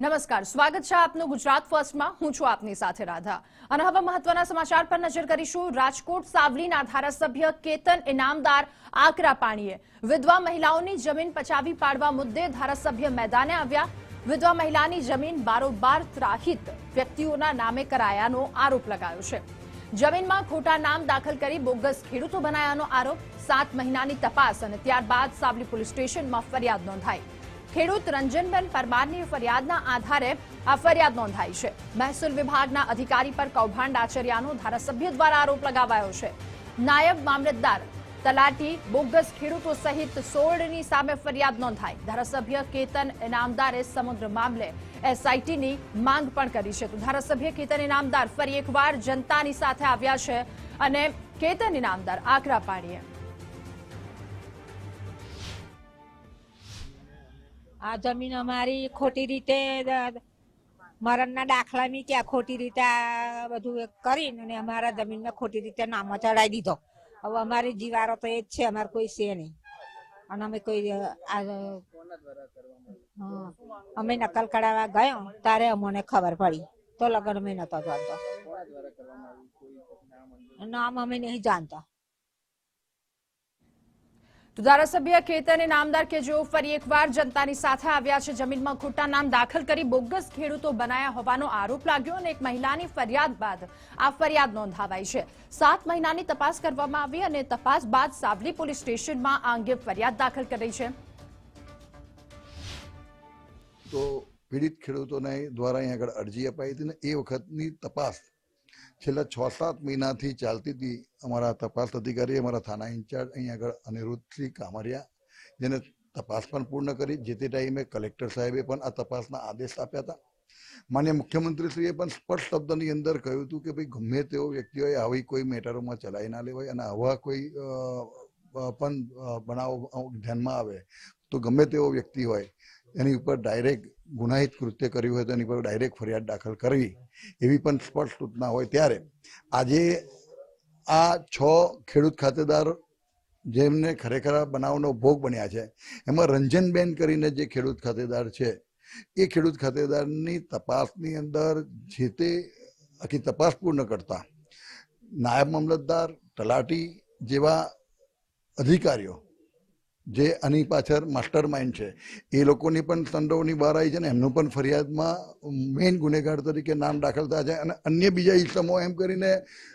નમસ્કાર, સ્વાગત છે આપનું ગુજરાત ફર્સ્ટમાં. હું છું આપની સાથે રાધા. અને હવે મહત્વના સમાચાર પર નજર કરીશું. રાજકોટ સાવલીના ધારાસભ્ય કેતન ઇનામદાર આકરા પાણીએ વિધવા મહિલાઓની જમીન પચાવી પાડવા મુદ્દે ધારાસભ્ય મેદાને આવ્યા. વિધવા મહિલાની જમીન બારોબાર ત્રાહિત વ્યક્તિઓના નામે કરાયાનો આરોપ લગાયો છે. જમીનમાં ખોટા નામ દાખલ કરી બોગસ ખેડૂતો બનાયાનો આરોપ. સાત મહિનાની તપાસ અને ત્યારબાદ સાવલી પોલીસ સ્ટેશનમાં ફરિયાદ નોંધાઈ. ખેડૂત રંજનબેન પરમારની ફરિયાદના આધારે આ ફરિયાદ નોંધાઈ છે. મહેસૂલ વિભાગના અધિકારી પર કૌભાંડ આચર્યાનો ધારાસભ્ય દ્વારા આરોપ લગાવાયો છે. નાયબ મામલતદાર તલાટી, બોગસ ખેડૂતો સહિત સોળની સામે ફરિયાદ નોંધાઈ. ધારાસભ્ય કેતન ઇનામદારે સમગ્ર મામલે એસઆઈટીની માંગ પણ કરી છે. તો ધારાસભ્ય કેતન ઇનામદાર ફરી એકવાર જનતાની સાથે આવ્યા છે અને કેતન ઇનામદાર આકરા પાડીએ. આ જમીન અમારી ખોટી રીતે મરણના દાખલા મી કે ખોટી રીતે બધું કરીને અને અમારા જમીનને ખોટી રીતે નામો ચડાવી દીધો. હવે અમારી જીવારો તો એ જ છે અમારે કોઈ છે નહીં. અને અમે કોઈ અમે નકલ કરાવવા ગયો તારે અમને ખબર પડી. તો લગન અમે નતો જાણતો નામ અમે નહીં જાણતા. તો ધારાસભ્ય અને નામદાર કે જેઓ ફરી એકવાર જનતાની સાથે આવ્યા છે. જમીનમાં ખોટા નામ દાખલ કરી બોગસ ખેડૂતો બનાયા હોવાનો આરોપ લાગ્યો અને એક મહિલાની ફરિયાદ બાદ આ ફરિયાદ નોંધાવાઈ છે. સાત મહિનાની તપાસ કરવામાં આવી અને તપાસ બાદ સાવલી પોલીસ સ્ટેશનમાં આ અંગે ફરિયાદ દાખલ કરી છે. તો પીડિત ખેડૂતોને દ્વારા અહીં આગળ અરજી અપાઈ હતી ને એ વખતની તપાસ છેલ્લા છ સાત મહિનાથી ચાલતી હતી અમારા તપાસ અધિકારી અમારા થાના ઇન્ચાર્જ અહીં આગળ અનિરુદ્ધસિંહ કામરિયા જેને તપાસ પણ પૂર્ણ કરી. જે તે ટાઈમે કલેક્ટર સાહેબે પણ આ તપાસના આદેશ આપ્યા હતા. માન્ય મુખ્યમંત્રીશ્રીએ પણ સ્પષ્ટ શબ્દની અંદર કહ્યું હતું કે ભાઈ ગમે તેવો વ્યક્તિઓએ આવી કોઈ મેટરોમાં ચલાવી ના લેવાય અને આવા કોઈ પણ બનાવો ધ્યાનમાં આવે તો ગમે તેવો વ્યક્તિ હોય. એની ઉપર ડાયરેક્ટ ગુનાહિત કૃત્ય કર્યું હોય તો એની પર ડાયરેક્ટ ફરિયાદ દાખલ કરવી, એવી પણ સ્પષ્ટ સૂચના હોય ત્યારે આજે આ છ ખેડૂત ખાતેદાર જેમને ખરેખર બનાવનો ભોગ બન્યા છે, એમાં રંજનબેન કરીને જે ખેડૂત ખાતેદાર છે, એ ખેડૂત ખાતેદારની તપાસની અંદર જે તે આખી તપાસ પૂર્ણ કરતા નાયબ મામલતદાર, તલાટી જેવા અધિકારીઓ જે આની પાછળ માસ્ટર માઇન્ડ છે, એ લોકોની પણ સંડોવણી બહાર આવી છે ને એમનું પણ ફરિયાદમાં મેઇન ગુનેગાર તરીકે નામ દાખલ થયા છે અને અન્ય બીજા ઇસમો એમ કરીને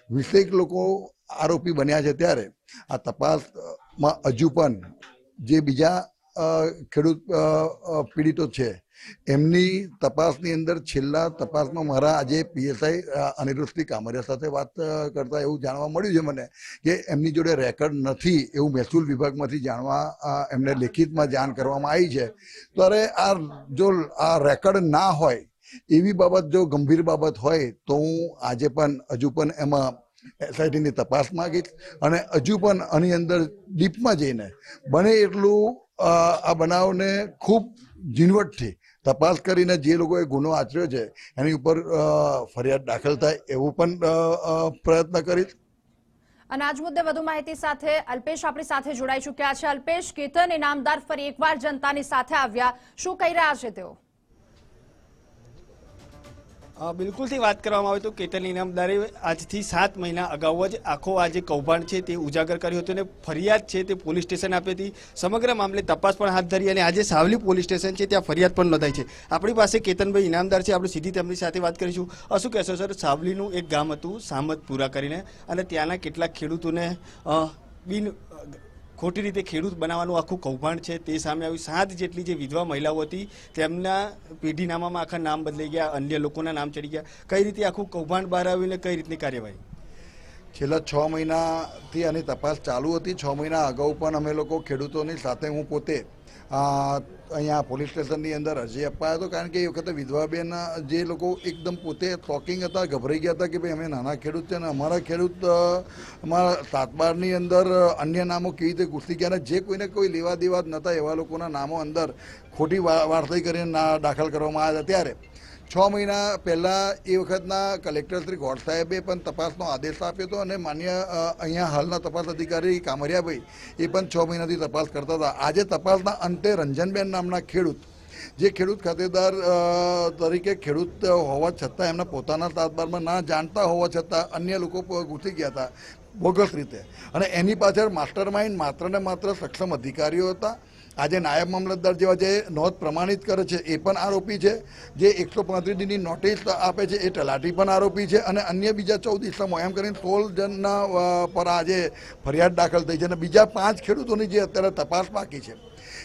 વીસેક લોકો આરોપી બન્યા છે ત્યારે. આ તપાસમાં હજુ પણ જે બીજા ખેડૂત પીડિતો છે એમની તપાસની અંદર છેલ્લા તપાસમાં મારા આજે પીએસઆઈ અનિરુદ્ધસિંહ કામરિયા સાથે વાત કરતાં એવું જાણવા મળ્યું છે મને કે એમની જોડે રેકર્ડ નથી એવું મહેસૂલ વિભાગમાંથી જાણવા એમને લેખિતમાં જાણ કરવામાં આવી છે. ત્યારે આ જો આ રેકર્ડ ના હોય, એવી બાબત જો ગંભીર બાબત હોય, તો હું આજે પણ, હજુ પણ એમાં એસઆઈટીની તપાસ માંગીશ અને હજુ પણ આની અંદર ડીપમાં જઈને બને એટલું આ બનાવને ખૂબ ઝીણવટથી તપાસ કરીને જે લોકોએ ગુનો આચર્યો છે, એની ઉપર ફરિયાદ દાખલ થાય એવું પણ પ્રયત્ન કરીશ અને આજ મુદ્દે વધુ માહિતી સાથે અલ્પેશ આપણી સાથે જોડાઈ ચૂક્યા છે. અલ્પેશ, કેતન ઇનામદાર ફરી એકવાર જનતાની સાથે આવ્યા. શું કહી રહ્યા છે તેઓ? બિલકુલથી વાત કરવામાં આવે તો કેતન ઇનામદારે આજથી સાત મહિના અગાઉ જ આખો આ જે કૌભાંડ છે તે ઉજાગર કર્યું હતું અને ફરિયાદ છે તે પોલીસ સ્ટેશન આપી હતી. સમગ્ર મામલે તપાસ પણ હાથ ધરી અને આજે સાવલી પોલીસ સ્ટેશન છે ત્યાં ફરિયાદ પણ નોંધાઈ છે. આપણી પાસે કેતનભાઈ ઇનામદાર છે, આપણે સીધી તેમની સાથે વાત કરીશું. શું કહેશો સર, સાવલીનું એક ગામ હતું, સામતપુરા કરીને અને ત્યાંના કેટલાક ખેડૂતોને બિન ખોટી રીતે ખેડૂત બનાવવાનું આખું કૌભાંડ છે, તે સામે આવ્યું સાત જેટલી જે વિધવા મહિલાઓ હતી, તેમના પેઢીનામામાં આખા નામ બદલાઈ ગયા, અન્ય લોકોના નામ ચડી ગયા. કઈ રીતે આખું કૌભાંડ બહાર આવ્યું ને કઈ રીતની કાર્યવાહી? છેલ્લા છ મહિનાથી આની તપાસ ચાલુ હતી. છ મહિના અગાઉ પણ અમે લોકો ખેડૂતોની સાથે, હું પોતે અહીંયા પોલીસ સ્ટેશનની અંદર અરજી અપાયો હતો, કારણ કે એ વખતે વિધવાબેન જે લોકો એકદમ પોતે ટોકિંગ હતા, ગભરાઈ ગયા હતા કે ભાઈ અમે નાના ખેડૂત છે અને અમારા ખેડૂત અમારા સાતબારની અંદર અન્ય નામો કેવી રીતે ઘૂસી ગયા અને જે કોઈને કોઈ લેવા દેવા જ નહોતા એવા લોકોના નામો અંદર ખોટી વારસાઈ કરીને દાખલ કરવામાં આવ્યા હતા ત્યારે. છ મહિના પહેલાં એ વખતના કલેક્ટર શ્રી ગોડ સાહેબે પણ તપાસનો આદેશ આપ્યો હતો અને માન્ય અહીંયા હાલના તપાસ અધિકારી કામરિયાભાઈ એ પણ છ મહિનાથી તપાસ કરતા હતા. આજે તપાસના અંતે રંજનબેન નામના ખેડૂત, જે ખેડૂત ખાતેદાર તરીકે ખેડૂત હોવા છતાં એમના પોતાના સાતબારમાં ના જાણતા હોવા છતાં અન્ય લોકો ઘૂસી ગયા હતા બોગસ રીતે. અને એની પાછળ માસ્ટર માઇન્ડ માત્ર ને માત્ર સક્ષમ અધિકારીઓ હતા. આજે નાયબ મામલતદાર જેવા જે નોંધ પ્રમાણિત કરે છે, એ પણ આરોપી છે. જે એકસો પાંત્રીસ દિનની નોટિસ આપે છે, એ તલાટી પણ આરોપી છે અને અન્ય બીજા ચૌદ ઇસમો, એમ કરીને સોળ જણના પર આજે ફરિયાદ દાખલ થઈ છે અને બીજા પાંચ ખેડૂતોની જે અત્યારે તપાસ બાકી છે.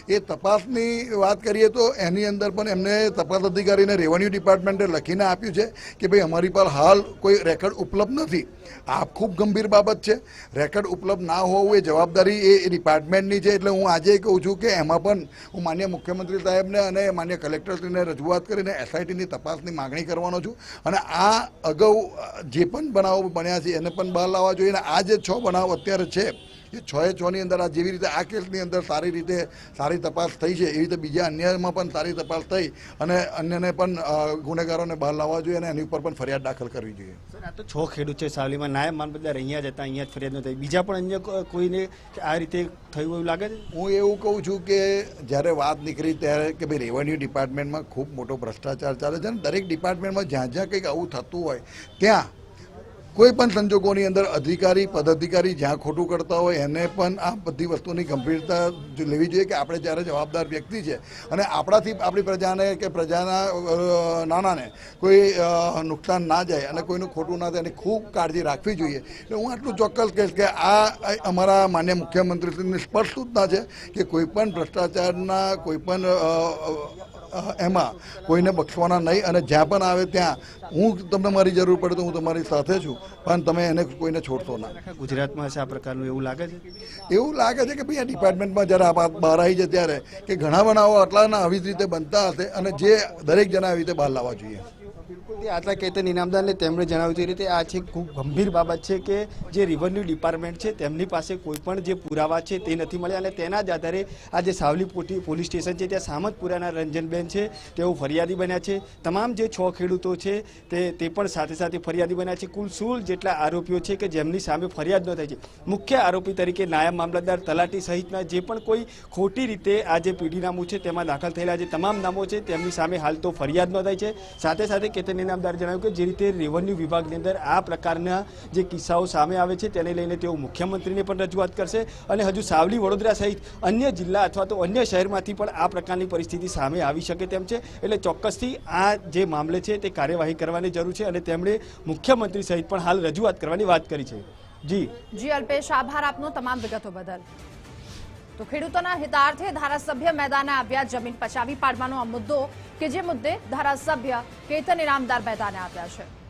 એ તપાસની વાત કરીએ તો એની અંદર પણ એમને તપાસ અધિકારીને રેવન્યુ ડિપાર્ટમેન્ટે લખીને આપ્યું છે કે ભાઈ, અમારી પર હાલ કોઈ રેકર્ડ ઉપલબ્ધ નથી. આ ખૂબ ગંભીર બાબત છે. રેકર્ડ ઉપલબ્ધ ના હોવું એ જવાબદારી એ ડિપાર્ટમેન્ટની છે. એટલે હું આજે કહું છું કે એમાં પણ હું માન્ય મુખ્યમંત્રી સાહેબને અને માન્ય કલેક્ટરશ્રીને રજૂઆત કરીને એસઆઈટીની તપાસની માગણી કરવાનો છું. અને આ અગાઉ જે પણ બનાવો બન્યા છે, એને પણ બહાર લાવવા જોઈએ. અને આ જે છ બનાવ અત્યારે છે એ છ એ છની અંદર આ જેવી રીતે આ કેસની અંદર સારી રીતે સારી તપાસ થઈ છે એવી રીતે બીજા અન્યમાં પણ સારી તપાસ થઈ અને અન્યને પણ ગુનેગારોને બહાર લાવવા જોઈએ અને એની ઉપર પણ ફરિયાદ દાખલ કરવી જોઈએ. સર આ તો છ ખેડૂત છે સાવલીમાં નાયબ મામલતદાર અહીંયા જ હતા અહીંયા જ ફરિયાદ ન થઈ બીજા પણ અન્ય કો- કોઈને આ રીતે થયું એવું લાગે છે? હું એવું કહું છું કે જ્યારે વાત નીકળી ત્યારે કે ભાઈ રેવન્યુ ડિપાર્ટમેન્ટમાં ખૂબ મોટો ભ્રષ્ટાચાર ચાલે છે અને દરેક ડિપાર્ટમેન્ટમાં જ્યાં જ્યાં કંઈક આવું થતું હોય ત્યાં કોઈ પણ સંજોગોની અંદર અધિકારી, પદાધિકારી જ્યાં ખોટું કરતા હોય, એને પણ આ બધી વસ્તુની ગંભીરતા લેવી જોઈએ કે આપણે જ્યારે જવાબદાર વ્યક્તિ છે અને આપણાથી આપણી પ્રજાને કે પ્રજાના નાનાને કોઈ નુકસાન ના જાય અને કોઈનું ખોટું ના થાય એની ખૂબ કાળજી રાખવી જોઈએ. એટલે હું આટલું ચોક્કસ કહીશ કે આ અમારા માન્ય મુખ્યમંત્રીશ્રીની સ્પષ્ટ સૂચના છે કે કોઈ પણ ભ્રષ્ટાચારના, કોઈ પણ એમાં કોઈને બક્ષવાના નહીં અને જ્યાં પણ આવે ત્યાં હું તમને મારી જરૂર પડે તો હું તમારી સાથે છું. પણ તમે એને કોઈને છોડશો ના. ગુજરાતમાં છે આ પ્રકારનું એવું લાગે છે? એવું લાગે છે કે ભાઈ આ ડિપાર્ટમેન્ટમાં જ્યારે આ વાત બહાર આવી છે ત્યારે કે ઘણા બનાવો આટલાના આવી જ રીતે બનતા હશે અને જે દરેક જણા આવી રીતે બહાર લાવવા જોઈએ. બિલકુલ આટલા કેતન ઇનામદારને તેમણે જણાવ્યું તે રીતે આ છે ખૂબ ગંભીર બાબત છે કે જે રિવન્યુ ડિપાર્ટમેન્ટ છે તેમની પાસે કોઈ પણ જે પુરાવા છે તે નથી મળ્યા અને તેના જ આધારે આ જે સાવલી પોલીસ સ્ટેશન છે, ત્યાં સામતપુરાના રંજનબેન છે, તેઓ ફરિયાદી બન્યા છે. તમામ જે છ ખેડૂતો છે તે તે પણ સાથે સાથે ફરિયાદી બન્યા છે. કુલ સોળ જેટલા આરોપીઓ છે કે જેમની સામે ફરિયાદ ન થઈ છે. મુખ્ય આરોપી તરીકે નાયબ મામલતદાર તલાટી સહિતના જે પણ કોઈ ખોટી રીતે આ જે પીઢીનામું છે તેમાં દાખલ થયેલા જે તમામ નામો છે તેમની સામે હાલ તો ફરિયાદ ન થાય છે. સાથે સાથે કેતન ઇનામદાર જણાવ્યું કે જે રીતે રેવન્યુ વિભાગની અંદર આ પ્રકારના જે કિસ્સાઓ સામે આવે છે, તેને લઈને તેઓ મુખ્યમંત્રીને પણ રજૂઆત કરશે અને હજુ સાવલી વડોદરા સહિત અન્ય જિલ્લા અથવા તો અન્ય શહેરમાંથી પણ આ પ્રકારની પરિસ્થિતિ સામે આવી શકે તેમ છે. એટલે ચોક્કસથી આ જે મામલે છે તે કાર્યવાહી કરવાની જરૂર છે અને તેમણે મુખ્યમંત્રી સહિત પણ હાલ રજૂઆત કરવાની વાત કરી છે. જી. જી, અલ્પેશ, આભાર આપનો તમામ વિગતો બદલ. તો ખેડૂતોના હિતાર્થે ધારાસભ્ય મેદાને આવ્યા, જમીન પચાવી પાડવાનો આ મુદ્દો, કે જે મુદ્દે ધારાસભ્ય કેતન ઇનામદાર મેદાને આવ્યા છે.